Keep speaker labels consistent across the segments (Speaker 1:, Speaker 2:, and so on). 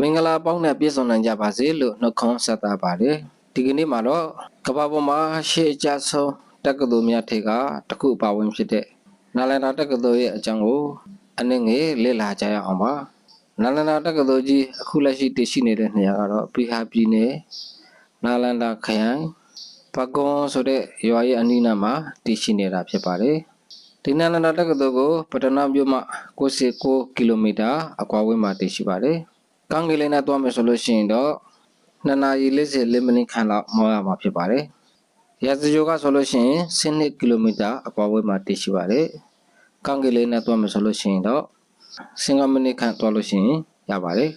Speaker 1: မင်္ဂလာပေါင်းနဲ့ပြည့်စုံနိုင်ကြပါစေလို့နှုတ်ခွန်းဆက်သပါတယ်ဒီကနေ့မှာတော့ကမ္ဘာပေါ်မှာရှေ့အကျဆုံးတက္ကသိုလ်များထေကတစ်ခုပါဝင်ဖြစ်တဲ့နာလန္ဒာတက္ကသိုလ်ရဲ့အကြောင်းကိုအနည်းငယ်လေ့လာကြရအောင်ပါနာလန္ဒာတက္ကသိုလ်ကြီးအခုလက်ရှိတည်ရှိနေတဲ့နေရာကတော့ဘီဟာပြည်နယ်နာလန္ဒာခရိုင်ပကွန်ဆိုတဲ့ရွာရဲ့အနီးနားမှာတည်ရှိနေတာဖြစ်ပါတယ်ဒီနာလန္ဒာတက္ကသိုလ်ကိုပတနာမြို့မှ96ကီလိုမီတာအကွာအဝေးမှာတည်ရှိပါတယ် ကံကလေးနဲ့တွားမယ်ဆိုလို့ရှိရင်တော့နှစ်နာရီ44မိနစ်ခန့်လောက်မောရမှာဖြစ်ပါတယ်ရာဇဂိုကဆိုလို့ရှိရင်12ကီလိုမီတာအကွာအဝေးမှာတည်ရှိပါတယ်ကံကလေးနဲ့တွားမယ်ဆိုလို့ရှိရင်တော့15မိနစ်ခန့်တွားလို့ရှိရင်ရပါတယ်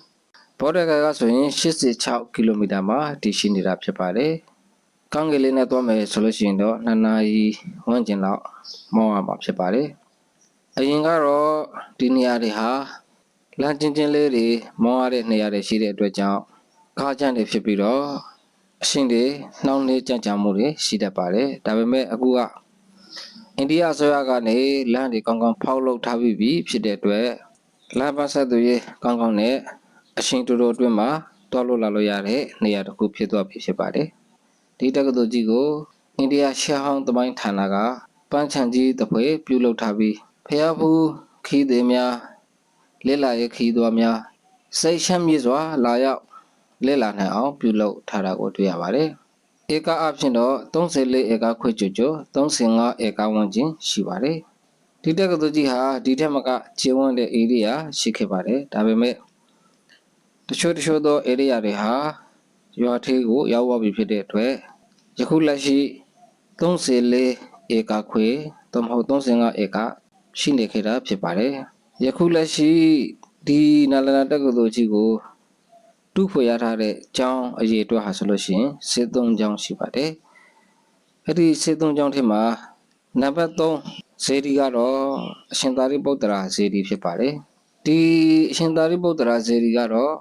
Speaker 1: ဘော်ဒကကဆိုရင်86ကီလိုမီတာမှာတည်ရှိနေတာဖြစ်ပါတယ်ကံကလေးနဲ့တွားမယ်ဆိုလို့ရှိရင်တော့2နာရီဝန်းကျင်လောက်မောရမှာဖြစ်ပါတယ်အရင်ကတော့ဒီနေရာတွေဟာ လမ်းချင်းချင်းလေးတွေမောရတဲ့နေရာတွေရှိတဲ့အတွက်ကြောင့်ကားကြမ်းတွေဖြစ်ပြီးတော့အရှင်တွေနှောင်းနှေးကြံ့ကြာမှုတွေရှိတတ်ပါတယ်ဒါပေမဲ့အခုကအိန္ဒိယအစိုးရကနေလမ်းတွေကောင်းကောင်းဖောက်လုပ်ထားပြီးပြီဖြစ်တဲ့အတွက်လမ်းပတ်ဆက်သူရေးကောင်းကောင်းနဲ့အရှင်တူတူအတွင်းမှာတွားလို့လာလို့ရတဲ့နေရာတစ်ခုဖြစ်သွားပြီဖြစ်ပါတယ်ဒီတက္ကသိုလ်ကြီးကိုအိန္ဒိယရှေးဟောင်းသမိုင်းဌာနကပန်းချန်ကြီးတပွဲပြုလုပ်ထားပြီးဖျားဖူးခီးသည်များ လက်လာရဲ့ခီးသွားများစိတ်ချမ်းမြေ့စွာ လာရောက်လက်လာနိုင်အောင်ပြုလုပ်ထားတာကိုတွေ့ရပါတယ်။ဧကအဖြစ်တော့34ဧကခွေကျွကျွ35ဧကဝန်းကျင်ရှိပါတယ်။ဒီတက္ကသိုလ်ကြီးဟာဒီထက်မကခြေဝန်းတဲ့ area ရှိခဲ့ပါတယ်။ဒါပေမဲ့တချို့တချို့သော area တွေဟာရွာထေးကိုရောက်သွားပြီဖြစ်တဲ့အတွက်ယခုလက်ရှိ34ဧကခွေသို့မဟုတ်35ဧကရှိနေခဲ့တာဖြစ်ပါတယ်။ ယခုလက်ရှိဒီနာလနာတက္ကသိုလ်ကြီးကိုတူဖွေရထားတဲ့ကျောင်းအရေးအတွက်ဟာဆိုလို့ရှိရင်စစ်သုံးကျောင်းရှိပါတယ်။အဲ့ဒီစစ်သုံးကျောင်းထဲမှာနံပါတ်3ဇေဒီကတော့အရှင်သာရိပုတ္တရာဇေဒီဖြစ်ပါတယ်။ဒီအရှင်သာရိပုတ္တရာဇေဒီကတော့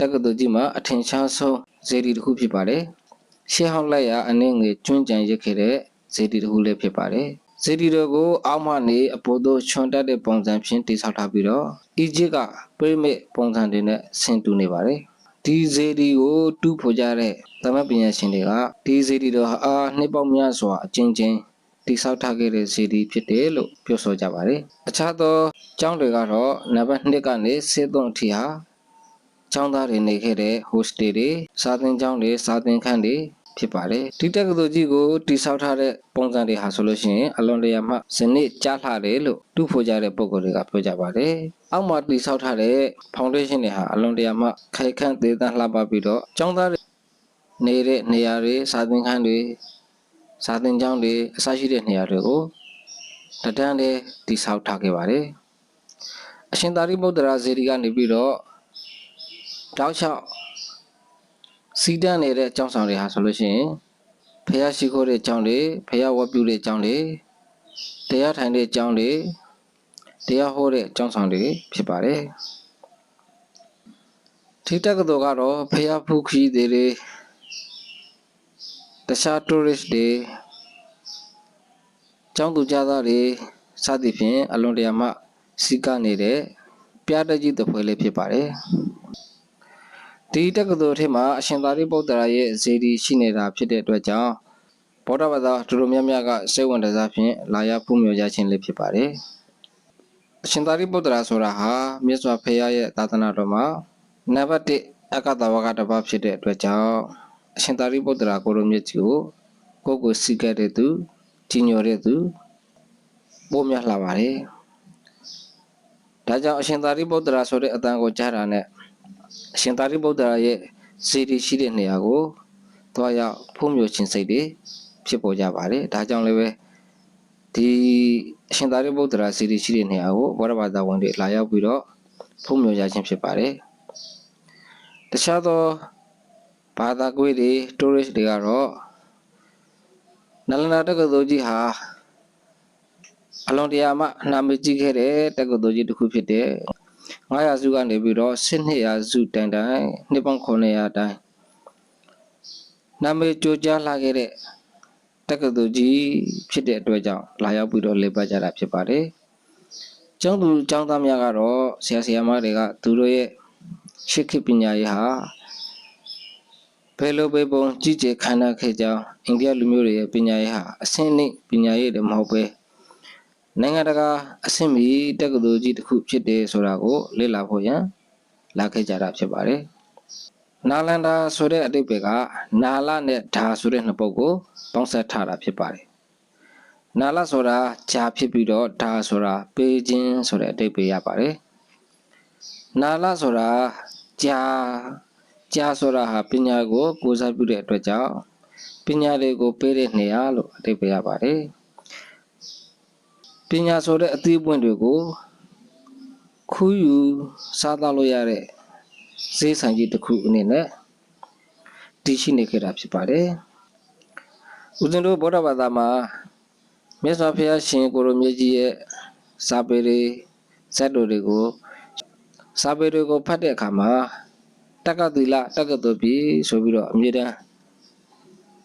Speaker 1: တက္ကသိုလ်ကြီးမှာအထင်ရှားဆုံးဇေဒီတစ်ခုဖြစ်ပါတယ်။ရှေးဟောင်းလက်ရာအနည်းငယ်ကျွန်းကြံရစ်ခဲ့တဲ့ဇေဒီတစ်ခုလည်းဖြစ်ပါတယ်။ ဇေဒီတော်ကို အောက်မှနေအပေါ်သို့ချွန်တက်တဲ့ပုံစံဖြင့်တည်ဆောက်ထားပြီးတော့အီဂျစ်ကပရိမစ်ပုံစံတွေနဲ့ဆင်တူနေပါတယ်။ဒီဇေဒီကိုတူးဖော်ကြတဲ့သမပညာရှင်တွေကဒီဇေဒီတော်ဟာအာနှစ်ပေါင်းများစွာအချင်းချင်းတိဆောက်ထားခဲ့တဲ့ဇေဒီဖြစ်တယ်လို့ပြောဆိုကြပါတယ်။အခြားသောကျောင်းတွေကတော့နံပါတ်2ကနေ73အထိဟာကျောင်းသားတွေနေခဲ့တဲ့ hostel တွေစာသင်ကျောင်းတွေစာသင်ခန်းတွေ ဖြစ်ပါတယ်ဒီတက္ကသိုလ်ကြီးကိုတိဆောက်ထားတဲ့ပုံစံတွေဟာဆိုလို့ရှိရင်အလွန်တရာမှဇနစ်ကြားလှတယ်လို့တူဖို့ကြတဲ့ပုံကိုယ်တွေကပြောကြပါတယ်အောက်မှာတိဆောက်ထားတဲ့ foundation တွေဟာအလွန်တရာမှခိုင်ခန့်သေးသန့်လှပပြီးတော့ကျောင်းသားတွေနေတဲ့နေရာတွေစာသင်ခန်းတွေစာသင်ကျောင်းတွေအစရှိတဲ့နေရာတွေကိုတဒန်းလေးတိဆောက်ထားခဲ့ပါတယ်အရှင်သာရိပုတ္တရာဇေဒီကနေပြီးတော့တောက်လျှောက် စီးတန်းနေတဲ့ကျောင်းဆောင်တွေဟာဆိုလို့ရှိရင်ဖះရှိခိုးတဲ့ကျောင်းတွေဖះဝတ်ပြုတဲ့ကျောင်းတွေတရားထိုင်တဲ့ကျောင်းတွေတရားဟောတဲ့ကျောင်းဆောင်တွေဖြစ်ပါတယ်ထိတက်ကတော်ကတော့ဖះဖူးခီးတွေတွေတခြား tourist တွေကျောင်းသူကြားသားတွေစသည်ဖြင့်အလွန်တရာမှစီးကနေတဲ့ပြားတကြီးတစ်ဖွဲလေးဖြစ်ပါတယ် ဒီတက္ကသိုလ်ထဲမှာအရှင်သာရိပုတ္တရာရဲ့ဇေဒီရှိနေတာဖြစ်တဲ့အတွက်ကြောင့်ဗုဒ္ဓဘာသာသူတို့များများကစိတ်ဝင်စားဖြင့်လာရောက်ဖူးမြော်ကြခြင်းလေးဖြစ်ပါတယ်။အရှင်သာရိပုတ္တရာဆိုတာဟာမြတ်စွာဘုရားရဲ့သာသနာတော်မှာနံပါတ်1အကတဝကတစ်ပါးဖြစ်တဲ့အတွက်ကြောင့်အရှင်သာရိပုတ္တရာကိုရိုမြတ်ကြီးကိုကိုယ်ကိုစီကတဲ့သူကြီးညိုတဲ့သူပို့မြလှပါတယ်။ဒါကြောင့်အရှင်သာရိပုတ္တရာဆိုတဲ့အတန်ကိုကြားတာနဲ့ အရှင်သာရိပုတ္တရာရဲ့ဇေဒီရှိတဲ့နေရာကိုသွားရောက်ဖုံးမြခြင်းစိတ်တွေဖြစ်ပေါ်ကြပါတယ်ဒါကြောင့်လည်းပဲဒီအရှင်သာရိပုတ္တရာဇေဒီရှိတဲ့နေရာကိုဘောရဘာသာဝင်တွေလာရောက်ပြီးတော့ဖုံးမြကြခြင်းဖြစ်ပါတယ်တခြားသောဘာသာကွေးတွေ tourist တွေကတော့နလန္ဒာတက္ကသိုလ်ကြီးဟာအလွန်တရာမှနာမည်ကြီးခဲ့တဲ့တက္ကသိုလ်ကြီးတစ်ခုဖြစ်တဲ့ 900စုကနေပြီးတော့1200စုတိုင်တိုင်နှစ်ပေါင်း900တိုင်နာမည်ကြိုကြားလာခဲ့တဲ့တက္ကသိုလ်ကြီးဖြစ်တဲ့အတွက်ကြောင့်လာရောက်ပြီးတော့လေ့ပတ်ကြတာဖြစ်ပါတယ်။ကျောင်းသူကျောင်းသားများကတော့ဆရာဆရာမတွေကသူတို့ရဲ့ရှစ်ခေတ်ပညာရေးဟာဘယ်လိုပဲပုံကြီးကျယ်ခမ်းနားခဲ့ကြောင်းအိန္ဒိယလူမျိုးတွေရဲ့ပညာရေးဟာအဆင့်နှင့်ပညာရေးတွေမဟုတ်ပဲ နိုင်ငံတကာအဆင့်မီတက္ကသိုလ်ကြီးတစ်ခုဖြစ်တယ်ဆိုတာကိုလေ့လာဖို့ရန်လာခဲ့ကြတာဖြစ်ပါတယ်။နာလန္ဒာဆိုတဲ့အတိတ်ပဲကနာလနဲ့ဓာဆိုတဲ့နှစ်ပုဒ်ကိုပေါင်းစပ်ထားတာဖြစ်ပါတယ်။နာလဆိုတာဂျာဖြစ်ပြီးတော့ဓာဆိုတာပေးခြင်းဆိုတဲ့အတိတ်ပဲရပါတယ်။နာလဆိုတာဂျာဂျာဆိုတာဟာပညာကိုကိုးစားပြုတဲ့အတွက်ကြောင့်ပညာတွေကိုပေးတဲ့နေရာလို့အတိတ်ပဲရပါတယ်။ ပညာဆိုတဲ့အသီးပွင့်တွေကိုခူးယူစားသောက်လို့ရတဲ့ဈေးဆိုင်ကြီးတစ်ခုအနေနဲ့တည်ရှိနေခဲ့တာဖြစ်ပါတယ်။ဦးဇင်းတို့ဗုဒ္ဓဘာသာမှာမြတ်စွာဘုရားရှင်ကိုရိုမြတ်ကြီးရဲ့စာပေတွေဇတ်တော်တွေကိုစာပေတွေကိုဖတ်တဲ့အခါမှာတက္ကသီလတက္ကသိုလ်ပြီဆိုပြီးတော့အမြဲတမ်း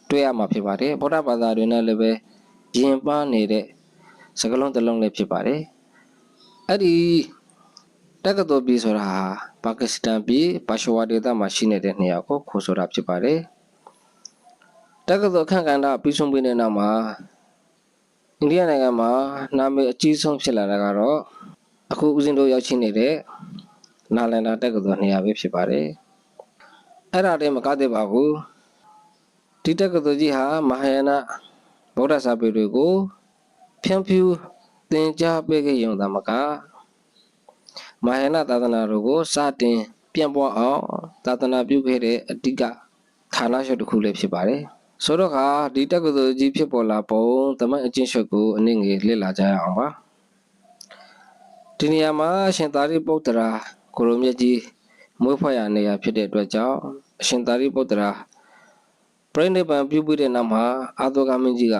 Speaker 1: တွေ့ရမှာဖြစ်ပါတယ်ဗုဒ္ဓဘာသာတွေနဲ့လည်းပဲယဉ်ပါနေတဲ့ စကလုံးတစ်လုံးလည်းဖြစ်ပါတယ်အဲ့ဒီတက္ကသိုလ်ပြည်ဆိုတာဟာပါကစ္စတန်ပြည်ပါရှဝါဒေသမှာရှိနေတဲ့နေရာကိုခေါ်ဆိုတာဖြစ်ပါတယ်တက္ကသိုလ်အခန့်ကဏ္ဍပြီးဆုံးပြီးတဲ့နောက်မှာအိန္ဒိယနိုင်ငံမှာနာမည်အကြီးဆုံးဖြစ်လာတာကတော့အခုဦးဇင်းတို့ရောက်ရှိနေတဲ့နာလန်ဒါတက္ကသိုလ်နေရာပဲဖြစ်ပါတယ်အဲ့ဒါတည်းမကသေးပါဘူးဒီတက္ကသိုလ်ကြီးဟာမဟာယာနဗုဒ္ဓစာပေတွေကို ဖြန့်ဖြူးသင်ကြားပေးခဲ့ရုံသာမကမဟာယာနသာသနာတော်ကိုစတင်ပြန့်ပွားအောင်သာသနာပြုခဲ့တဲ့အတိကဌာနချုပ်တစ်ခုလည်းဖြစ်ပါတယ်ဆိုတော့ခါဒီတက္ကသိုလ်ကြီးဖြစ်ပေါ်လာပုံတမန်အချင်းချုပ်ကိုအနည်းငယ်လေ့လာကြရအောင်ပါဒီနေရာမှာရှင်သာရိပုတ္တရာကိုရိုမြတ်ကြီးမွေးဖွားရာနေရာဖြစ်တဲ့အတွက်ကြောင့်အရှင်သာရိပုတ္တရာပြိဋိဘံပြုပြီးတဲ့နောက်မှာအာသောကမင်းကြီးက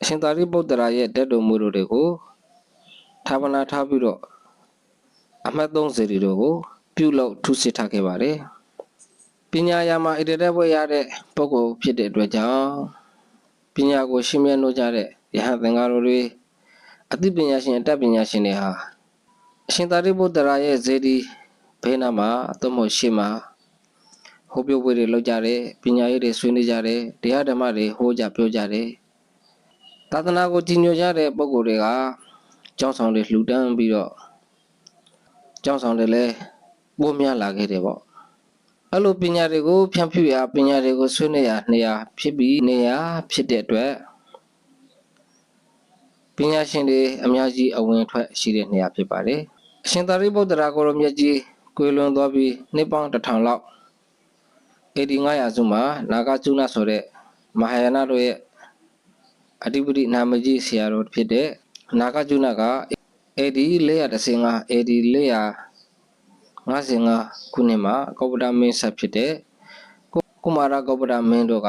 Speaker 1: အရှင်သာရိပုတ္တရာရဲ့တက်တော်မူတို့တွေကိုဌာပနာထားပြီးတော့အမှတ်30တွေတို့ကို ပြုလုပ်ထုစစ်ထားခဲ့ပါတယ်ပညာရာမှာဣတရက်ဘွဲရတဲ့ပုဂ္ဂိုလ်ဖြစ်တဲ့အတွက်ကြောင့်ပညာကိုရှင်းမြတ်လို့ကြတဲ့ယဟန်သင်္ကာတော်တွေအသိပညာရှင်အတတ်ပညာရှင်တွေဟာအရှင်သာရိပုတ္တရာရဲ့ဇေဒီဘေးနားမှာသို့မဟုတ်ရှေ့မှာဟောပြောပွဲတွေလုပ်ကြတယ်ပညာရေးတွေဆွေးနွေးကြတယ်တရားဓမ္မတွေဟောကြပြောကြတယ် သာသနာကိုကြီးညိုကြတဲ့ပုဂ္ဂိုလ်တွေကကျောင်းဆောင်တွေလှူဒန်းပြီးတော့ကျောင်းဆောင်တွေလည်းပိုးများလာခဲ့တယ်ပေါ့အဲ့လိုပညာတွေကိုဖြန့်ဖြူးရာပညာတွေကိုဆွေးနွေးရာနေရာဖြစ်ပြီးနေရာဖြစ်တဲ့အတွက်ပညာရှင်တွေအများကြီးအဝင်ထွက်ရှိတဲ့နေရာဖြစ်ပါတယ်အရှင်သာရိပုတ္တရာကိုရောမြတ်ကြီးကွေလွန်သွားပြီးနှစ်ပေါင်းတစ်ထောင်လောက်အဲ့ဒီ900စုမှာနာဂကျုဏဆိုတဲ့မဟာယာနတို့ရဲ့ အဓိပတိနာမကြီးဆရာတော်ဖြစ်တဲ့နာဂကျုဏက AD 415 AD 455ခုနှစ်မှာကောပဒမင်းဆက်ဖြစ်တဲ့ကုမာရကောပဒမင်းတို့က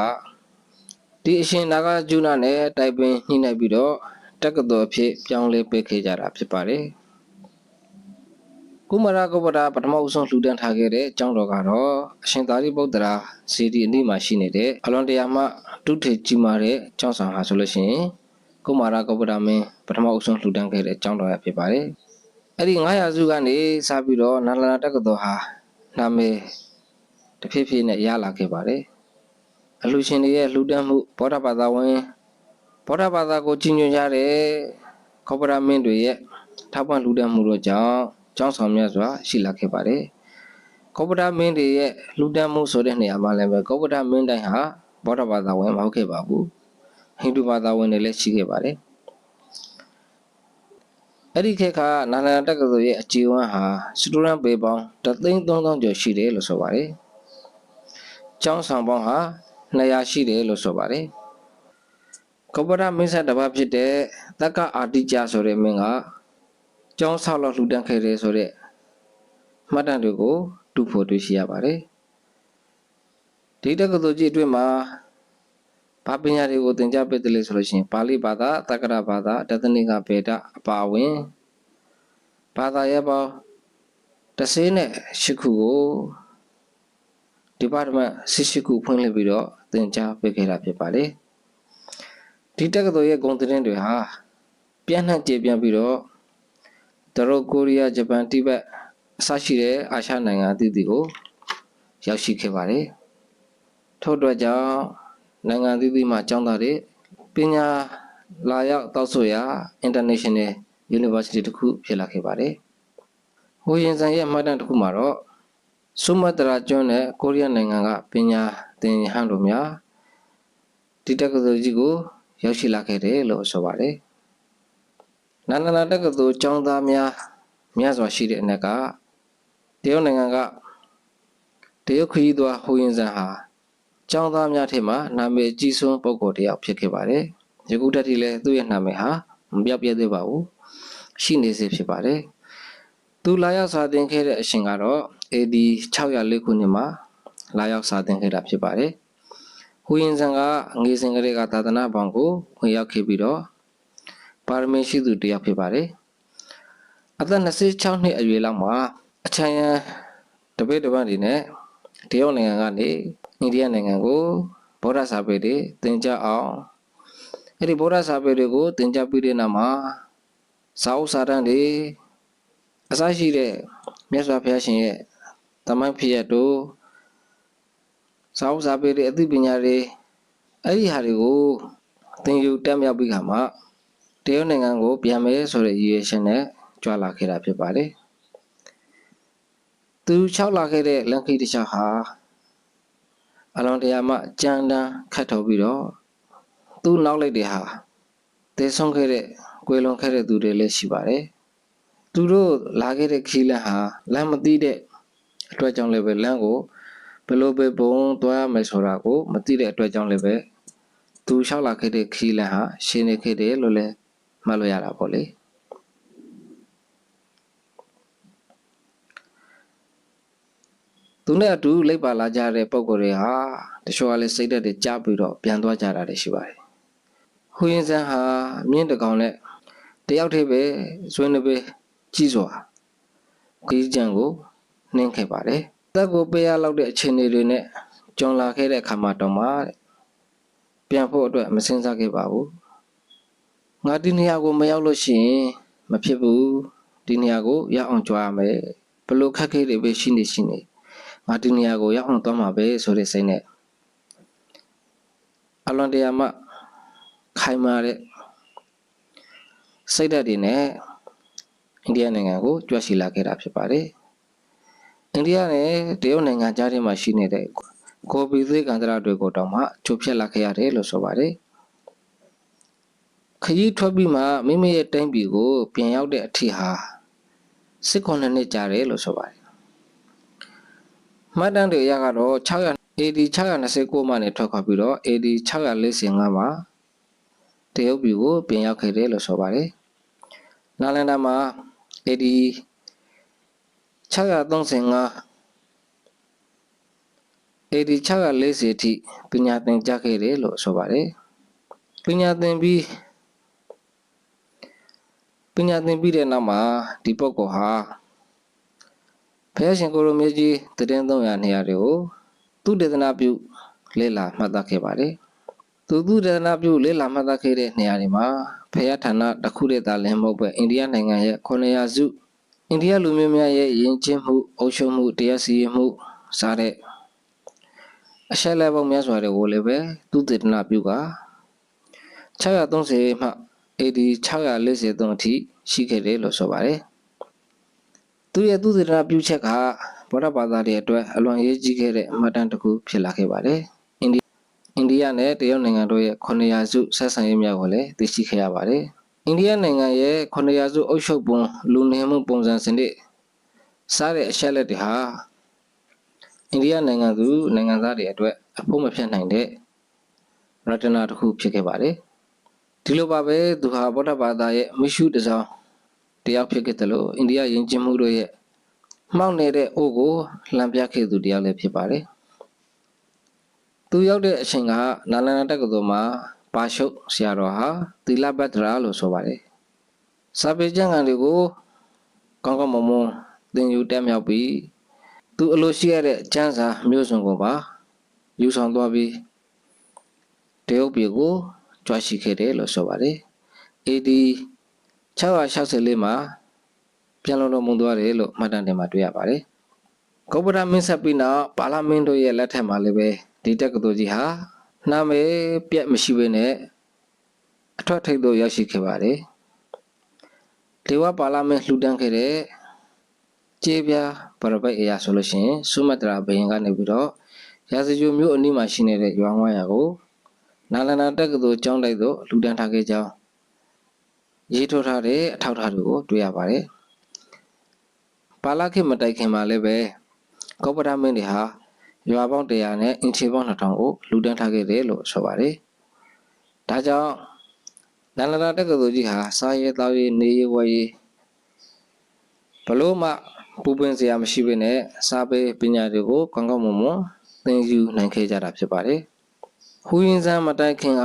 Speaker 1: ဒီအရှင်နာဂကျုဏနဲ့တိုင်ပင်ညှိနှိုက်ပြီးတော့တက္ကသိုလ်အဖြစ်ပြောင်းလဲပေးခဲ့ကြတာဖြစ်ပါတယ် ကုမာရကောပဒပထမဦးဆုံးလှူဒန်းထားခဲ့တဲ့အကြောင်းတော်ကတော့အရှင်သာရိပုတ္တရာစီဒီအနိမှာရှိနေတဲ့အလွန်တရာမှတုထေကြီးမာတဲ့ကျောင်းဆောင်ဟာဆိုလို့ရှိရင်ကုမာရကောပဒမင်းပထမဦးဆုံးလှူဒန်းခဲ့တဲ့အကြောင်းတော်ရဖြစ်ပါတယ်အဲ့ဒီ900စုကနေစပြီးတော့နန္ဒနာတက္ကသိုလ်ဟာနာမည်တဖြည်းဖြည်းနဲ့ရလာခဲ့ပါတယ်အလှရှင်တွေရဲ့လှူဒန်းမှုဘောဓဘာသာဝင်ဘောဓဘာသာကိုကြီးညွတ်ကြတဲ့ကောပဒမင်းတွေရဲ့ထောက်ပံ့လှူဒန်းမှုတို့ကြောင့် ကျောင်းဆောင်များစွာရှိလာခဲ့ပါတယ်ကောပဒမင်းတွေရဲ့လှူဒန်းမှုဆိုတဲ့နေရာမှာလည်းပဲကောပဒမင်းတိုင်းဟာဘောဓဘာသာဝင်မဟုတ်ခဲ့ပါဘူးဟိန္ဒူဘာသာဝင်တွေလည်းရှိခဲ့ပါတယ်အဲ့ဒီခေတ်ကနာလန်တက္ကသိုလ်ရဲ့အကြီးအဝန်းဟာစတူဒန့်ပေပေါင်း33000ကျော်ရှိတယ်လို့ဆိုပါတယ်ကျောင်းဆောင်ပေါင်းဟာ200ရှိတယ်လို့ဆိုပါတယ်ကောပဒမင်းဆက်တစ်ပါးဖြစ်တဲ့တက္ကအာတိကျဆိုတဲ့မင်းက ကျောင်းဆောက်လို့လှူဒန်းခဲ့တယ်ဆိုတဲ့မှတ်တမ်းတွေကိုတူဖို့တွေ့ရှိရပါတယ်ဒီတက္ကသိုလ်ကြီးအတွင်းမှာဘာပညာတွေကိုသင်ကြားပေးတယ်လဲဆိုလို့ရှိရင်ပါဠိဘာသာတက္ကရာဘာသာတသနိကဗေဒအပါအဝင်ဘာသာရပ်ပေါင်း30နဲ့8ခုကို department 18ခုဖွင့်လှစ်ပြီးတော့သင်ကြားပေးခဲ့တာဖြစ်ပါတယ်ဒီတက္ကသိုလ်ရဲ့ဂုဏ်သတင်းတွေဟာပြန့်နှံ့ကျေပြန့်ပြီးတော့ တရုတ်ကိုရီးယားဂျပန်တိဘက်အစရှိတဲ့အာရှနိုင်ငံအသီးသီးကိုရောက်ရှိခဲ့ပါတယ်ထို့အတွက်ကြောင့်နိုင်ငံအသီးသီးမှာကျောင်းသားတွေပညာလာရောက်တောက်ဆိုရာ International University တစ်ခုဖြစ်လာခဲ့ပါတယ်ဟိုရင်ဆန်ရဲ့မှတ်တမ်းတစ်ခုမှာတော့ဆုမတရာကျွန်းနဲ့ကိုရီးယားနိုင်ငံကပညာသင်ဟန်တို့များဒီတက္ကသိုလ်ကြီးကိုရောက်ရှိလာခဲ့တယ်လို့ဆိုပါတယ် နန္ဒနာတက္ကသိုလ်ကျောင်းသားများများစွာရှိတဲ့အနက်ကတရုတ်နိုင်ငံကတရုတ်ခရီးသွားဟိုရင်ဆန်ဟာကျောင်းသားများထဲမှာနာမည်ကြီးဆုံးပုဂ္ဂိုလ်တစ်ယောက်ဖြစ်ခဲ့ပါတယ်ယခုတက်ထိလည်းသူ့ရဲ့နာမည်ဟာမပြောက်ပြဲသေးပါဘူးရှိနေစေဖြစ်ပါတယ်သူလာရောက်စာသင်ခဲ့တဲ့အရှင်ကတော့ AD 604ခုနှစ်မှာလာရောက်စာသင်ခဲ့တာဖြစ်ပါတယ်ဟူရင်ဆန်ကငေစဉ်ကလေးကသာသနာ့ဘောင်ကိုဝင်ရောက်ခဲ့ပြီးတော့ ပါရမီရှိသူတစ်ယောက်ဖြစ်ပါတယ်အသက်26နှစ်အရွယ်လောက်မှာအချမ်းရန်တပိတ်တပတ်တွေနဲ့တရုတ်နိုင်ငံကနေအိန္ဒိယနိုင်ငံကိုဗုဒ္ဓစာပေတွေသင်ကြားအောင်အဲ့ဒီဗုဒ္ဓစာပေတွေကိုသင်ကြားပြီးတဲ့နောက်မှာစာအုပ်စာတမ်းတွေအစရှိတဲ့မြတ်စွာဘုရားရှင်ရဲ့တမန်ဖြစ်ရတို့စာအုပ်စာပေတွေအသိပညာတွေအဲ့ဒီဟာတွေကိုသင်ယူတက်မြောက်ပြီးခါမှ တရုတ်နိုင်ငံကိုပြန်မယ်ဆိုတဲ့ရည်ရွယ်ချက်နဲ့ကြွလာခဲ့တာဖြစ်ပါတယ်သူ6လာခဲ့တဲ့လန်ခီတစ်ချောက်ဟာအလွန်တရာမှကြမ်းတမ်းခတ်ထုတ်ပြီးတော့သူ့နောက်လိုက်တွေဟာတေဆုံးခဲ့တဲ့ကွယ်လွန်ခဲ့တဲ့သူတွေလည်းရှိပါတယ်သူတို့လာခဲ့တဲ့ခီးလန်ဟာလမ်းမသိတဲ့အတွက်ကြောင့်လည်းပဲလမ်းကိုဘယ်လိုပဲပုံသွားရမယ်ဆိုတာကိုမသိတဲ့အတွက်ကြောင့်လည်းပဲသူလျှောက်လာခဲ့တဲ့ခီးလန်ဟာရှင်းနေခဲ့တယ်လို့လည်း မှတ်လို့ရတာပေါ့လေသူနဲ့အတူလိပ်ပါလာကြတဲ့ပုံကိုယ်တွေဟာတချို့ကလည်းစိတ်ဓာတ်တွေကြားပြီးတော့ပြန်သွားကြတာတွေရှိပါတယ်။ဟူရင်ဆန်းဟာမြင်းတကောင်နဲ့တယောက်တည်းပဲဇွဲနှပဲကြီးစွာခီးကြံကိုနှင်းခဲ့ပါတယ်။တက်ကိုပေးရလောက်တဲ့အခြေအနေတွေနဲ့ကြုံလာခဲ့တဲ့အခါမှာတော့မှပြန်ဖို့အတွက်မစင်စားခဲ့ပါဘူး။ ငါဒီနေရာကိုမရောက်လို့ရှိရင်မဖြစ်ဘူးဒီနေရာကိုရောက်အောင်ကြွားရမယ်ဘလို့ခက်ခဲတွေပဲရှိနေရှိနေငါဒီနေရာကိုရောက်အောင်သွားမှာပဲဆိုတဲ့စိတ်နဲ့အလွန်တရာမှခိုင်မာတဲ့စိတ်ဓာတ်တွေနဲ့အိန္ဒိယနိုင်ငံကိုကြွရှိလာခဲ့တာဖြစ်ပါတယ်။အိန္ဒိယနဲ့တရုတ်နိုင်ငံကြားထဲမှာရှိနေတဲ့ကိုပီသေးကန္တရတွေကိုတောင်မှချုပ်ဖြတ်လာခဲ့ရတယ်လို့ဆိုပါတယ်။ ခရီးထွက်ပြီးမှမိမိရဲ့တိုင်းပြည်ကို ပြန်ရောက်တဲ့အထိဟာစစ်ခွန်နှစ်ကြာတယ်လို့ဆိုပါတယ်မှတ်တမ်းတွေအရကတော့600 AD 629မှနေထွက်ခွာပြီးတော့ AD 645မှာတရုတ်ပြည်ကိုပြင်ရောက်ခဲ့တယ်လို့ဆိုပါတယ်။နာလန်ဒါမှာ AD 635 AD 640အထိပညာသင်ကြားခဲ့တယ်လို့ဆိုပါတယ်။ပညာသင်ပြီး ပညာသင်ပြီးတဲ့နောက်မှာဒီပုဂ္ဂိုလ်ဟာဘုရားရှင်ကိုရိုမြကြီးတည်င်း300 200တွေကိုသူတေသနာပြုလေ့လာမှတ်သားခဲ့ပါတယ်။သူသူတေသနာပြုလေ့လာမှတ်သားခဲ့တဲ့နေရာတွေမှာဘုရားဌာနတစ်ခုတည်းသာလင်းမဟုတ်ပဲအိန္ဒိယနိုင်ငံရဲ့900စုအိန္ဒိယလူမျိုးများရဲ့ယဉ်ကျေးမှုအုပ်ချုပ်မှုတရားစီရင်မှုစားတဲ့အရှက်လက်ပေါင်းများစွာတွေကိုလည်းပဲသူတေသနာပြုက630မှ AD 643အထိရှိခဲ့တယ်လို့ဆိုပါတယ်သူရဲ့သူစေတနာပြုချက်ကဗုဒ္ဓဘာသာတွေအတွက်အလွန်အရေးကြီးခဲ့တဲ့အမှတ်တမ်းတစ်ခုဖြစ်လာခဲ့ပါတယ်။အိန္ဒိအိန္ဒိယနဲ့တရုတ်နိုင်ငံတို့ရဲ့900စုဆက်ဆံရေးများကိုလည်းသိရှိခဲ့ရပါတယ်။အိန္ဒိယနိုင်ငံရဲ့900စုအုပ်ချုပ်ပုံလူနေမှုပုံစံစနစ်စားတဲ့အချက်လက်တွေဟာအိန္ဒိယနိုင်ငံသူနိုင်ငံသားတွေအတွက်အဖို့မဖြတ်နိုင်တဲ့ရတနာတစ်ခုဖြစ်ခဲ့ပါတယ်။ ဒီလိုပါပဲသူဟာဗုဒ္ဓဘာသာရဲ့မရှုတစောင်းတယောက်ဖြစ်ခဲ့တယ်လို့အိန္ဒိယယဉ်ကျေးမှုတို့ရဲ့မှောက်နေတဲ့အိုးကိုလှမ်းပြခဲ့သူတယောက်လည်းဖြစ်ပါတယ်။သူရောက်တဲ့အချိန်ကနာလန္ဒတက္ကသိုလ်မှာပါရှုပ်ဆရာတော်ဟာသီလပတ္တရာလို့ဆိုပါတယ်။စာပေကျမ်းဂန်တွေကိုကောင်းကောင်းမွန်မွန်သင်ယူတက်မြောက်ပြီးသူအလိုရှိရတဲ့ကျမ်းစာမျိုးစုံကိုပါယူဆောင်သွားပြီးတရုတ်ပြည်ကို ကြွားရှိခဲ့တယ်လို့ဆိုပါတယ်။ AD 664မှာပြန်လုံတော်မူသွားတယ်လို့မှတ်တမ်းတင်မှာတွေ့ရပါတယ်။ကောပတာမင်းဆက်ပြီးနောက်ပါလာမင်းတို့ရဲ့လက်ထက်မှာလည်းပဲဒီတက္ကသိုလ်ကြီးဟာနာမည်ပြတ်မရှိဘဲနဲ့အထွတ်ထိပ်သို့ရောက်ရှိခဲ့ပါတယ်။ဒေဝပါလာမင်းလှူဒန်းခဲ့တဲ့ကျေးပြားပရပိတ်အရာဆိုလို့ရှိရင်ဆုမတရာဘယင်ကနေပြီးတော့ရာဇဂိုမျိုးအနီးမှာရှိနေတဲ့ရွာဝါရကို နာလန္ဒာတက္ကသိုလ်ကျောင်းတိုက်သို့လှူဒန်းထားခဲ့ကြောင်းရေးထိုးထားတဲ့အထောက်အထားတွေကိုတွေ့ရပါတယ်။ပါလာခေတ်မတိုက်ခင်မှာလည်းပဲကောပတာမင်းတွေဟာရွာပေါင်း100နဲ့အင်ချီပေါင်း2000ကိုလှူဒန်းထားခဲ့တယ်လို့ဆိုပါတယ်။ဒါကြောင့်နန္ဒရာတက္ကသိုလ်ကြီးဟာစာရေးသားရေးနေရေးဝယ်ရေးဘလို့မှပူပင်စရာမရှိဘဲနဲ့စာပေပညာတွေကိုကောင်းကောင်းမွန်မွန်သင်ယူနိုင်ခဲ့ကြတာဖြစ်ပါတယ်။ ဟူရင်စံမတိုင်ခင်က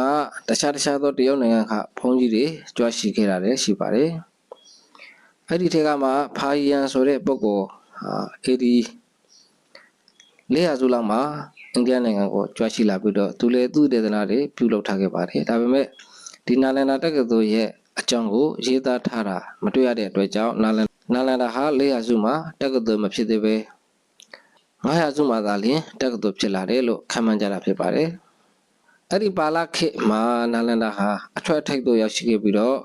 Speaker 1: တခြားတခြားသောတရုတ်နိုင်ငံကဘုန်းကြီးတွေကြွားရှိခဲ့တာလည်းရှိပါတယ်။အဲ့ဒီထက်ကမှဖာယန်ဆိုတဲ့ပုဂ္ဂိုလ်ဟာအေဒီလေးရာစုလောက်မှာအိန္ဒိယနိုင်ငံကိုကြွားရှိလာပြီးတော့သူလည်းသူ့ဒေသနာတွေပြုလုပ်ထားခဲ့ပါတယ်။ဒါပေမဲ့ဒီနာလန်နာတက္ကသိုလ်ရဲ့အကြောင်းကိုရေးသားထားတာမတွေ့ရတဲ့အတွက်ကြောင့်နာလန်နာလန်တာဟာလေးရာစုမှာတက္ကသိုလ်မဖြစ်သေးပဲ900စုမှာသာလျှင်တက္ကသိုလ်ဖြစ်လာတယ်လို့ခန့်မှန်းကြတာဖြစ်ပါတယ်။ အဲ့ဒီပါလာခေတ်မှာနာလန်တာဟာအထွတ်အထိပ်သို့ရောက်ရှိခဲ့ပြီးတော့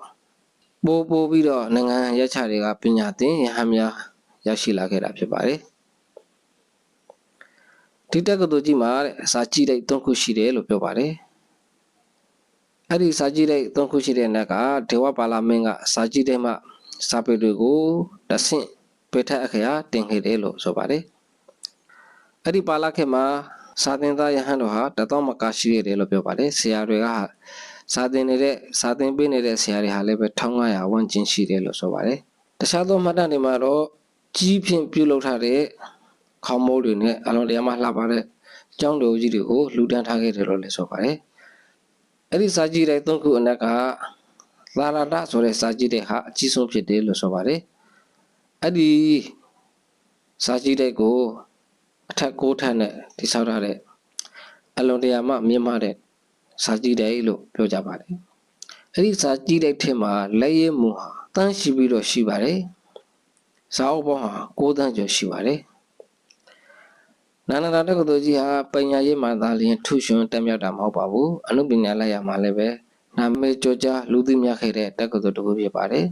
Speaker 1: ပိုးပိုးပြီးတော့နိုင်ငံရက်ချတွေကပညာသင်ရဟန်းများရောက်ရှိလာခဲ့တာဖြစ်ပါတယ်။ဒီတက္ကသိုလ်ကြီးမှာတဲ့စာကြည့်တဲ့၃ခုရှိတယ်လို့ပြောပါတယ်။အဲ့ဒီစာကြည့်တဲ့၃ခုရှိတဲ့နက်ကဒေဝပါလာမင်းကစာကြည့်တဲ့မှစာပေတွေကိုတဆင့်ပေထက်အခရာတင်ခဲ့တယ်လို့ဆိုပါတယ်။အဲ့ဒီပါလာခေတ်မှာ စာသင်သားယဟန်တော်ဟာတတော်မကရှိရတယ်လို့ပြောပါတယ်။ဆရာတွေကစာသင်နေတဲ့စာသင်ပေးနေတဲ့ဆရာတွေဟာလည်းပဲ1500ဝန်းကျင်ရှိတယ်လို့ဆိုပါတယ်။တခြားသောမှတ်တမ်းတွေမှာတော့ကြီးဖြင့်ပြုလုပ်ထားတဲ့ခေါင်းမိုးတွေနဲ့အလုံးတရားမှလှပတဲ့ကျောင်းတော်ကြီးတွေကိုလှူဒန်းထားခဲ့တယ်လို့လည်းဆိုပါတယ်။အဲ့ဒီစာကြည့်တဲ့သုံးခုအနက်ကသာရတဆိုတဲ့စာကြည့်တဲ့ဟာအကြီးဆုံးဖြစ်တယ်လို့ဆိုပါတယ်။အဲ့ဒီစာကြည့်တဲ့ကို အထက်ကိုထပ်နဲ့တိဆောက်ထားတဲ့အလုံးတရားမှမြင့်မားတဲ့စာကြည့်တဲ့လို့ပြောကြပါတယ်။အဲ့ဒီစာကြည့်တဲ့ထက်မှာလက်ရည်မူဟာတန်းရှိပြီးတော့ရှိပါတယ်။စာအုပ်ပေါင်းဟာ6တန်းကျော်ရှိပါတယ်။နာနာတာတက္ကသိုလ်ကြီးဟာပညာရေးမှသာလျှင်ထူရှင်တက်မြောက်တာမဟုတ်ပါဘူးအနုပညာလက်ရမှာလည်းပဲနာမည်ကျော်ကြားလူသိများခဲ့တဲ့တက္ကသိုလ်တစ်ခုဖြစ်ပါတယ်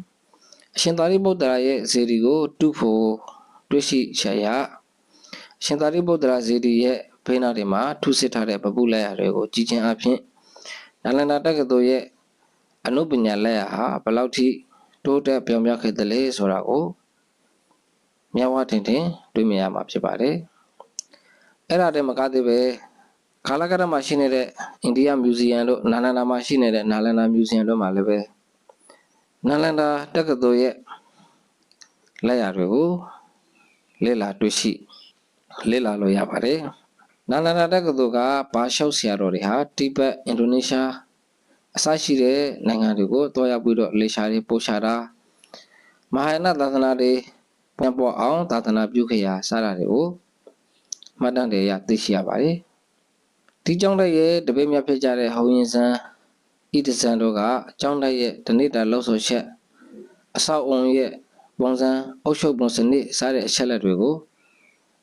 Speaker 1: အရှင်သာရိပုတ္တရာရဲ့ဇေဒီကိုတုဖို့တွေ့ရှိချရာအ ရှင်သာရိပုတ္တရာဇေဒီရဲ့ဖေးနာတွေမှာထုစစ်ထားတဲ့ပပုလက်ရတွေကိုကြည်ချင်းအဖြစ်နာလန္ဒာတက္ကသိုလ်ရဲ့အနုပညာလက်ရဟာဘယ်လောက်ထိတိုးတက်ပြောင်းမြောက်ခဲ့သလဲဆိုတာကိုမြတ်ဝထင်ထင်တွေ့မြင်ရမှာဖြစ်ပါတယ်အဲ့ဒါတည်းမကသေးပဲခါလာကရမှာရှိနေတဲ့အိန္ဒိယမြူဇီယံတို့နာလန္ဒာမှာရှိနေတဲ့နာလန္ဒာမြူဇီယံတို့မှာလည်းပဲနာလန္ဒာတက္ကသိုလ်ရဲ့လက်ရာတွေကိုလေ့လာတွေ့ရှိ လေ့လာလို့ရပါတယ်နာလန္ဒာတက္ကသိုလ်ကဘာလျှောက်ဆရာတော်တွေဟာတိဘက်အင်ဒိုနီးရှားအစရှိတဲ့နိုင်ငံတွေကိုတွားရောက်ပြီးတော့လေရှာတွေပို့ချတာမဟာယာနသာသနာတွေပြန်ပေါ်အောင်သာသနာပြုခဲ့ရာစတာတွေကိုမှတ်တမ်းတွေရသိရှိရပါတယ်။ဒီကြောင့်တဲ့ရဲ့တပည့်များဖြစ်ကြတဲ့ဟောင်းရင်ဆန်းဣဒဇန်တို့ကအကြောင်းတဲ့ရဲ့တနေ့တာလှုပ်ဆော်ချက်အဆောက်အုံရဲ့ပုံစံအုပ်ချုပ်ပုံစနစ်စတဲ့အချက်လက်တွေကို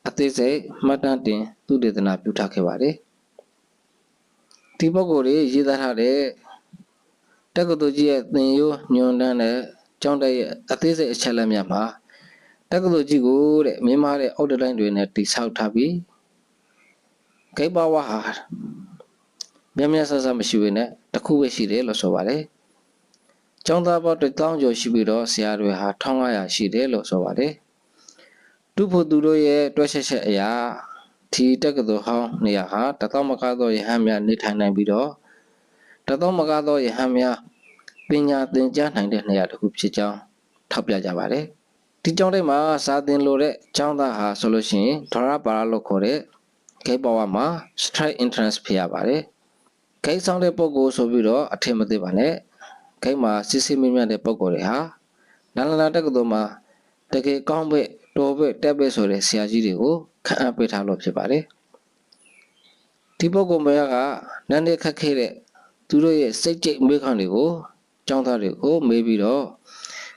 Speaker 1: အသေးစိတ်မှတ်တမ်းတင်သူတေသနာပြုထားခဲ့ပါတယ်။ဒီပုဂ္ဂိုလ်တွေရေးသားထားတဲ့တက္ကသိုလ်ကြီးရဲ့သင်ရိုးညွန်တန်းတဲ့ကျောင်းတက်ရဲ့အသေးစိတ်အချက်လက်များမှာတက္ကသိုလ်ကြီးကိုတဲ့မြင်းမားတဲ့အောက်တတိုင်းတွေနဲ့တိဆောက်ထားပြီးဂိတ်ဘဝဟာမြတ်မြတ်ဆဆမရှိဘဲနဲ့တခုပဲရှိတယ်လို့ဆိုပါတယ်။ကျောင်းသားပေါင်း1000ကျော်ရှိပြီးတော့ဆရာတွေဟာ1500ရှိတယ်လို့ဆိုပါတယ်။ တုဖို့သူတို့ရဲ့တွဲချက်ချက်အရာဒီတက္ကသိုလ်ဟောင်းနေရာဟာတသောမကားသောယဟန်များနေထိုင်နိုင်ပြီးတော့တသောမကားသောယဟန်များပညာသင်ကြားနိုင်တဲ့နေရာတစ်ခုဖြစ်ကြောင်းထောက်ပြကြပါတယ်။ဒီကျောင်းတိုင်းမှာစာသင်လို့တဲ့ကျောင်းသားဟာဆိုလို့ရှိရင်ဒရပါရလို့ခေါ်တဲ့ဂိတ်ဘဝမှာ strike entrance ဖြစ်ရပါတယ်ဂိတ်ဆောင်တဲ့ပုံကိုဆိုပြီးတော့အထင်မသိပါနဲ့ဂိတ်မှာစစ်စစ်မြင့်မြတ်တဲ့ပုံကိုတွေဟာနန္ဒနာတက္ကသိုလ်မှာတကယ်ကောင်းဘက် တော်ဘက်တက်ဘက်ဆိုတဲ့ဆရာကြီးတွေကိုခန့်အပ်ပေးထားလို့ဖြစ်ပါတယ်ဒီပုံကိုမရကနန်းတဲ့ခက်ခဲတဲ့သူတို့ရဲ့စိတ်ကြိတ်မေးခွန်းတွေကိုကျောင်းသားတွေကိုမေးပြီးတော့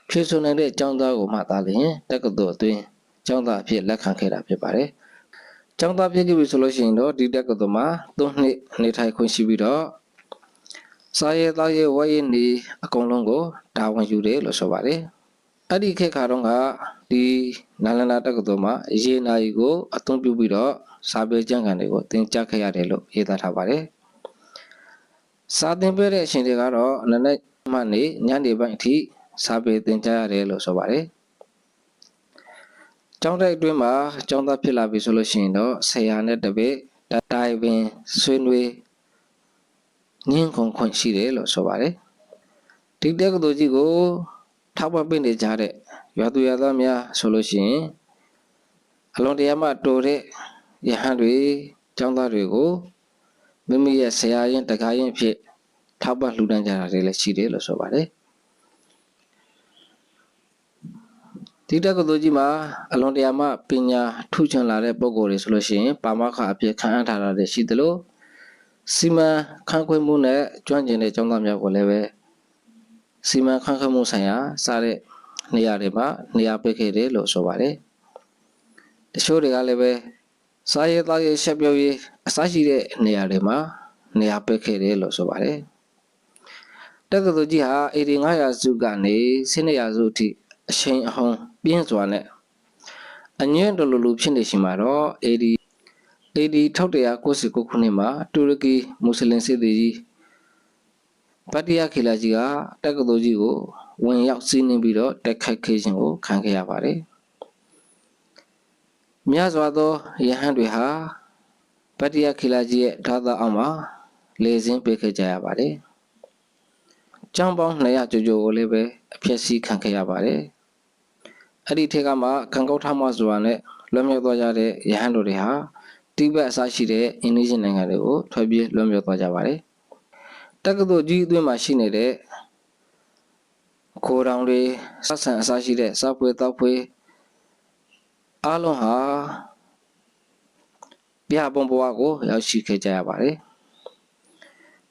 Speaker 1: ဖြည့်ဆို့နိုင်တဲ့အကြောင်းသားကိုမှသာလျှင်တက္ကသိုလ်အတွင်းကျောင်းသားအဖြစ်လက်ခံခဲ့တာဖြစ်ပါတယ်။ကျောင်းသားဖြစ်ခဲ့ပြီဆိုလို့ရှိရင်တော့ဒီတက္ကသိုလ်မှာ၃နှစ်နေထိုင်ခွင့်ရှိပြီးတော့စာရေးသားရေးဝါရေးနေအကုန်လုံးကိုတာဝန်ယူတယ်လို့ဆိုပါတယ်။အဲ့ဒီခေတ်ခါတော့ကဒီ နာလန္ဒတက္ကသိုလ်မှာရေနာရီကိုအသုံးပြုပြီးတော့စာပေကျမ်းဂန်တွေကိုသင်ကြားခဲ့ရတယ်လို့ရေးသားထားပါတယ်။စာသင်ပေးတဲ့အချိန်တွေကတော့အနက်နဲ့မှနေညနေပိုင်းအထိစာပေသင်ကြားရတယ်လို့ဆိုပါတယ်။ကျောင်းတိုက်အတွင်းမှာကျောင်းသားဖြစ်လာပြီဆိုလို့ရှိရင်တော့ဆရာနဲ့တပည့်တိုင်ပင်ဆွေးနွေးညှင်းခုန်ခွင့်ရှိတယ်လို့ဆိုပါတယ်။ဒီတက္ကသိုလ်ကြီးကိုထောက်ပံ့ပေးနေကြတဲ့ ရွာသူရွာသားများဆိုလို့ရှိရင်အလွန်တရာမှတိုတဲ့ယဟန်တွေကျောင်းသားတွေကိုမိမိရဲ့ဆရာရင်တကားရင်ဖြစ်ထောက်ပံ့လှူဒန်းကြတာတွေလည်းရှိတယ်လို့ဆိုပါတယ်။ဒီတက္ကသိုလ်ကြီးမှာအလွန်တရာမှပညာထူးချွန်လာတဲ့ပုံကိုယ်တွေဆိုလို့ရှိရင်ပါမခအဖြစ်ခံအပ်ထားတာတွေရှိသလိုစီမံခန့်ခွဲမှုနဲ့ကျွမ်းကျင်တဲ့ကျောင်းသားများကိုလည်းပဲစီမံခန့်ခွဲမှုဆိုင်ရာစားတဲ့ နေရာတွေမှာနေရာပေးခဲ့တယ်လို့ဆိုပါတယ်။တချို့တွေကလည်းပဲစားရေးသားရေးရှက်ပြောရေးအစရှိတဲ့နေရာတွေမှာနေရာပေးခဲ့တယ်လို့ဆိုပါတယ်။တက္ကသိုလ်ကြီးဟာ8500စုကနေ1200ရာစုအထိအချိန်အဟုန်ပြင်းစွာနဲ့အငြင်းတလူလူဖြစ်နေရှင်မှာတော့ AD AD 1199ခုနှစ်မှာတူရကီမွတ်စလင်စစ်သည်ကြီးပတ္တိယခေလာကြီးကတက္ကသိုလ်ကြီးကို ဝင်ရောက်စီးနင်းပြီးတော့တက်ခိုက်ခဲ့ခြင်းကိုခံခဲ့ရပါတယ်။မြတ်စွာသောယဟန်တွေဟာပတ္တိယခေလာကြီးရဲ့ဓာတ်သားအောင်မှာလေစင်းပေးခဲ့ကြရပါတယ်။ကျောင်းပေါင်း200ကျော်ကျော်ကိုလည်းပဲအဖြစ်စီးခံခဲ့ရပါတယ်။အဲ့ဒီထက်ကမှခံကောက်ထမဆိုတာနဲ့လွတ်မြောက်သွားကြတဲ့ရဟန်းတို့တွေဟာတိဘက်အစရှိတဲ့အင်ဒိဂျင်နိုင်ငံတွေကိုထွက်ပြေးလွတ်မြောက်သွားကြပါတယ်။တက္ကသိုလ်ကြီးအတွင်းမှာရှိနေတဲ့ ခိုးတောင်တွေဆက်ဆံအစရှိတဲ့စောက်ဖွေတောက်ဖွေအားလုံးဟာပြပုံဘဝကိုရောက်ရှိခဲ့ကြရပါတယ်။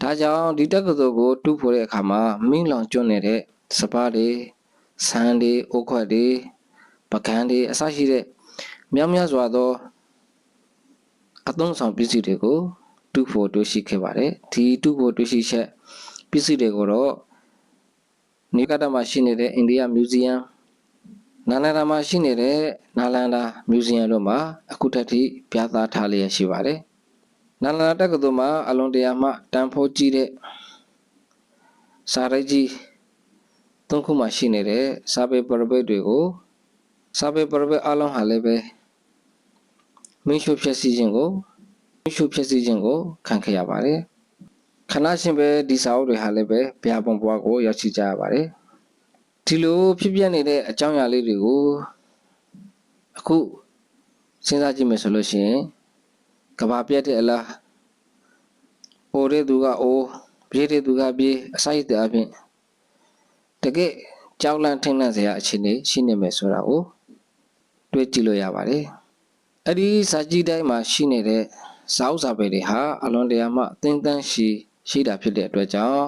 Speaker 1: ဒါကြောင့်ဒီတက္ကသိုလ်ကိုတူးဖို့တဲ့အခါမှာမင်းလောင်ကျွန်းနေတဲ့စပားတွေဆန်းတွေအုတ်ခွက်တွေပကံတွေအစရှိတဲ့မြောက်များစွာသောအသုံးဆောင်ပစ္စည်းတွေကိုတူဖို့တွေ့ရှိခဲ့ပါတယ်ဒီတူဖို့တွေ့ရှိချက်ပစ္စည်းတွေကိုတော့ နေကတမှာရှိနေတဲ့အိန္ဒိယမြူဇီယံနာလန္ဒာမှာရှိနေတဲ့နာလန္ဒာမြူဇီယံတို့မှာအခုထက်ထိပြသထားလျက်ရှိပါတယ်နာလန္ဒာတက္ကသိုလ်မှာအလွန်တရာမှတန်ဖိုးကြီးတဲ့စာရိုက်ကြီးသုံးခုမှရှိနေတဲ့စာပေပရပိတ်တွေကိုစာပေပရပေအလုံးဟာလည်းပဲမင်းရှုဖြစ်စီခြင်းကိုမင်းရှုဖြစ်စီခြင်းကိုခံခဲ့ရပါတယ် ခဏရှင်ပဲဒီစာအုပ်တွေဟာလည်းပဲဘုရားပုံဘွားကိုရောက်ရှိကြရပါတယ်ဒီလိုဖြစ်ပြနေတဲ့အကြောင်းအရာလေးတွေကိုအခုစဉ်းစားကြည့်မယ်ဆိုလို့ရှိရင်ကဘာပြတ်တဲ့အလားအိုတဲ့သူကအိုးပြေးတဲ့သူကပြေးအစိုက်တဲ့အပြင်တကယ်ကြောက်လန့်ထင်လန့်စရာအခြေအနေရှိနေမယ်ဆိုတာကိုတွေးကြည့်လို့ရပါတယ်အဲ့ဒီစာကြည့်တိုင်းမှာရှိနေတဲ့စာအုပ်စာပေတွေဟာအလွန်တရာမှသင်တန်းရှိ ရှိတာဖြစ်တဲ့အတွက်ကြောင့်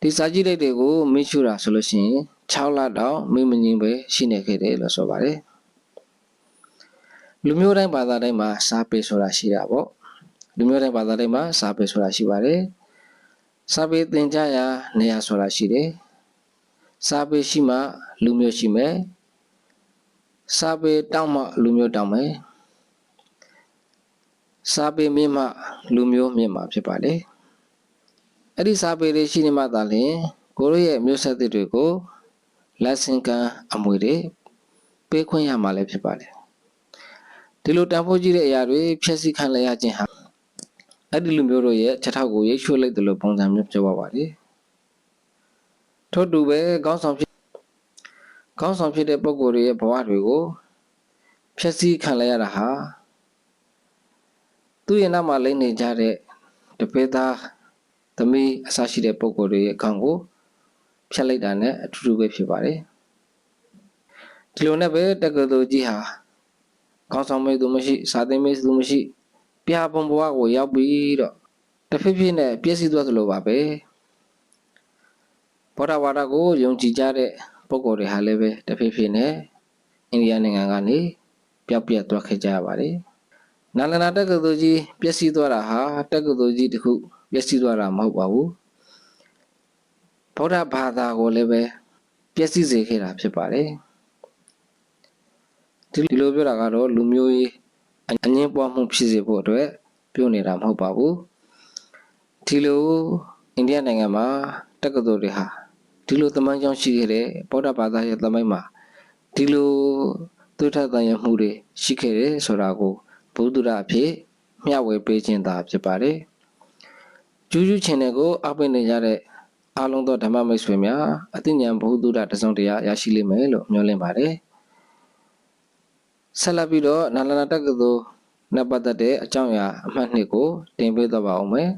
Speaker 1: ဒီစာကြည့်လိုက်တွေကိုမင်းရှုတာဆိုလို့ရှိရင်6လတောင်မင်းမငင်းပဲရှိနေခဲ့တယ်လို့ဆိုပါတယ်လူမျိုးတိုင်းဘာသာတိုင်းမှာစာပေဆိုတာရှိတာပေါ့လူမျိုးတိုင်းဘာသာတိုင်းမှာစာပေဆိုတာရှိပါတယ်စာပေသင်ကြားရာနေရာဆိုတာရှိတယ်စာပေရှိမှလူမျိုးရှိမယ်စာပေတောင်းမှလူမျိုးတောင်းမယ် စာပေမြင့်မှလူမျိုးမြင့်မှာဖြစ်ပါလေအဲ့ဒီစာပေတွေရှိနေမှသာလျှင်ကိုတို့ရဲ့မျိုးဆက်သစ်တွေကိုလက်ဆင့်ကမ်းအမွေတွေပေးခွင့်ရမှာလည်းဖြစ်ပါတယ်ဒီလိုတန်ဖိုးကြီးတဲ့အရာတွေဖြည့်ဆည်းခံလိုက်ရခြင်းဟာအဲ့ဒီလူမျိုးတို့ရဲ့ချက်ထောက်ကိုရိတ်ချွတ်လိုက်တယ်လို့ပုံစံမျိုးပြောပါပါတယ်ထို့တူပဲကောင်းဆောင်ဖြစ်ကောင်းဆောင်ဖြစ်တဲ့ပုံကိုယ်တွေရဲ့ဘဝတွေကိုဖျက်ဆီးခံလိုက်ရတာဟာ သူ့ရဲ့နောက်မှာလိမ့်နေကြတဲ့တပေသားသမီးအစရှိတဲ့ပုံကိုယ်တွေရဲ့ခေါင်းကိုဖျက်လိုက်တာနဲ့အတူတူပဲဖြစ်ပါတယ်ဒီလိုနဲ့ပဲတက္ကသိုလ်ကြီးဟာကောင်းဆောင်မေသူမရှိစာသင်မေသူမရှိပြာပုံဘဝကိုရောက်ပြီးတော့တဖြည်းဖြည်းနဲ့ပြည့်စည်သွားသလိုပါပဲဘဗုဒ္ဓဘာသာကိုယုံကြည်ကြတဲ့ပုဂ္ဂိုလ်တွေဟာလည်းပဲတဖြည်းဖြည်းနဲ့အိန္ဒိယနိုင်ငံကနေပျောက်ပြတ်သွားခဲ့ကြရပါတယ်။ နာလန္ဒာတက္ကသိုလ်ကြီးပျက်စီးသွားတာဟာတက္ကသိုလ်ကြီးတစ်ခုပျက်စီးသွားတာမဟုတ်ပါဘူး။ဗုဒ္ဓဘာသာကိုလည်းပဲပျက်စီးစေခဲ့တာဖြစ်ပါတယ်။ဒီလိုပြောတာကတော့လူမျိုးရေးအငင်းပွားမှုဖြစ်စေဖို့အတွက်ပြောနေတာမဟုတ်ပါဘူး။ဒီလိုအိန္ဒိယနိုင်ငံမှာတက္ကသိုလ်တွေဟာဒီလိုသမိုင်းကြောင်းရှိခဲ့တဲ့ဗုဒ္ဓဘာသာရဲ့သမိုင်းမှာဒီလိုသွေးထတန်ရမှုတွေရှိခဲ့တယ်ဆိုတာကို ဘုဒ္ဓရအဖြစ်မျှဝေပေးခြင်းသာဖြစ်ပါတယ်။ကျူးကျူးချင်တဲ့ကိုအပိနေကြတဲ့အားလုံးသောဓမ္မမိတ်ဆွေများအသိဉာဏ်ဘုဒ္ဓရတစုံတရာရရှိလိမ့်မယ်လို့မျှော်လင့်ပါတယ်။ဆက်လက်ပြီးတော့နာလနာတက္ကသိုလ်နဲ့ပတ်သက်တဲ့အကြောင်းအရာအမှတ်နှစ်ကိုတင်ပေးတော့ပါအောင်မယ်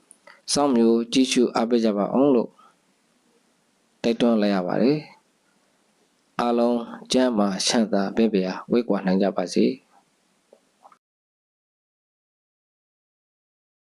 Speaker 1: ။စောင့်မျိုးကြည့်ရှုအားပေးကြပါအောင်လို့တိုက်တွန်းလိုက်ရပါတယ်။အားလုံးကျမ်းမာချမ်းသာပဲ့ပြာဝေးကွာနိုင်ကြပါစေ။